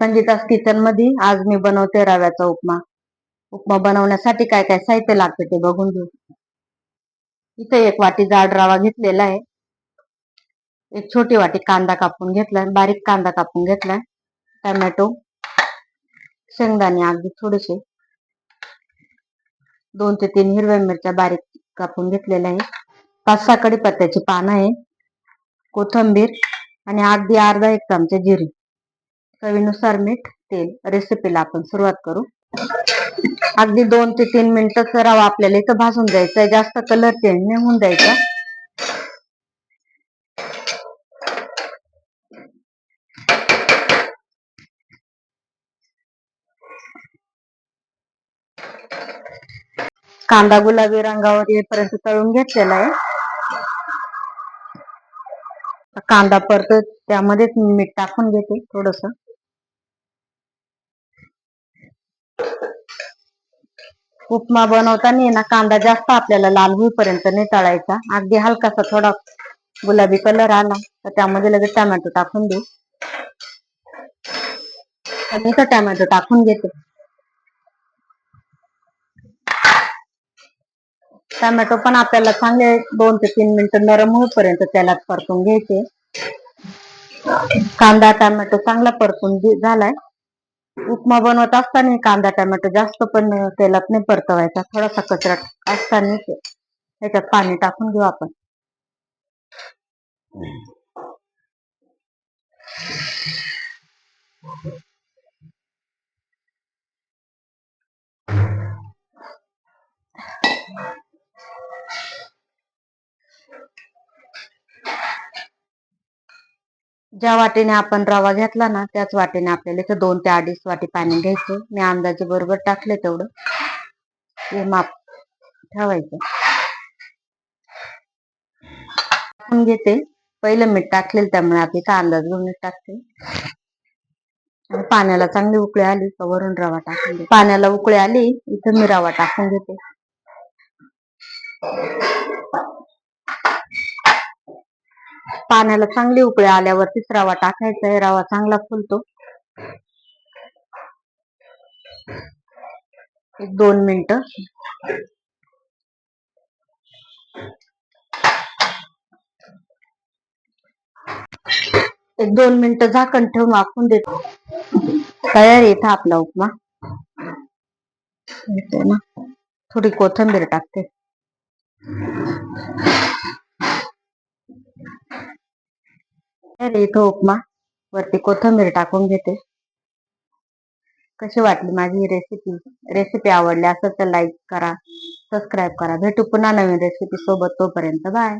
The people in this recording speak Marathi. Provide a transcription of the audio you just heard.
संगीता किचनमध्ये आज मी बनवते रव्याचा उपमा. उपमा बनवण्यासाठी काय काय साहित्य लागते ते बघून घेऊ. इथे एक वाटी जाड रवा घेतलेला आहे. एक छोटी वाटी कांदा कापून घेतलाय बारीक कांदा कापून घेतलाय टमॅटो शेंगदाणे अगदी थोडेसे. दोन ते तीन हिरव्या मिरच्या बारीक कापून घेतलेल्या आहे पाच सहा कडीपत्त्याची पानं आहे. कोथंबीर आणि अगदी अर्धा एक चमचे जिरी. चवीनुसार मीठ तेल रेसिपीला आपण सुरुवात करू. अगदी दोन ते तीन मिनिटच रवा आपल्याला इथं भाजून द्यायचा आहे जास्त कलर चेंज नाही होऊन द्यायचा. कांदा गुलाबी रंगावर येईपर्यंत तळून घेतलेला आहे. कांदा परत त्यामध्येच मीठ टाकून घेते थोडस. उपमा बनवताना ना कांदा जास्त आपल्याला लाल होईपर्यंत नाही तळायचा. अगदी हलकासा थोडा गुलाबी कलर आला तर त्यामध्ये लगेच टोमॅटो टाकून देऊ. मी तर टॅमॅटो टाकून घेते. टोमॅटो पण आपल्याला चांगले दोन ते तीन मिनिटं नरम होईपर्यंत त्याला परतून घ्यायचे. कांदा टोमॅटो चांगला परतून झालाय. उपमा बनवत असताना कांदा टमॅटो जास्त पण तेलात नाही परतवायचा. थोडासा कचरा असताना त्याच्यात पाणी टाकून घेऊ आपण. ज्या वाटेने आपण रवा घेतला ना त्याच वाटेने आपल्याला इथं दोन ते अडीच वाटी पाणी घ्यायचं. मी अंदाजे बरोबर टाकले तेवढं. हे माप ठेवायचं. टाकून घेते. पहिलं मीठ टाकलेलं त्यामुळे आता इथं अंदाज घेऊन मीठ टाकते पाण्याला चांगली उकळी आली का वरून रवा टाकून पाण्याला उकळी आली इथं मी रवा टाकून घेते. पाण्याला चांगली उकळी आल्यावरतीच रवा टाकायचा आहे रवा चांगला फुलतो. एक दोन मिनिट. एक दोन मिनिट झाकण ठेवून आखून देतो. तयार येत आपला उपमा. ना? थोडी कोथंबीर टाकते. इथं उपमा. वरती कोथंबीर टाकून घेते. कशी वाटली माझी रेसिपी रेसिपी आवडली असं तर लाईक करा सबस्क्राईब करा. भेटू पुन्हा नवीन रेसिपी सोबत तोपर्यंत बाय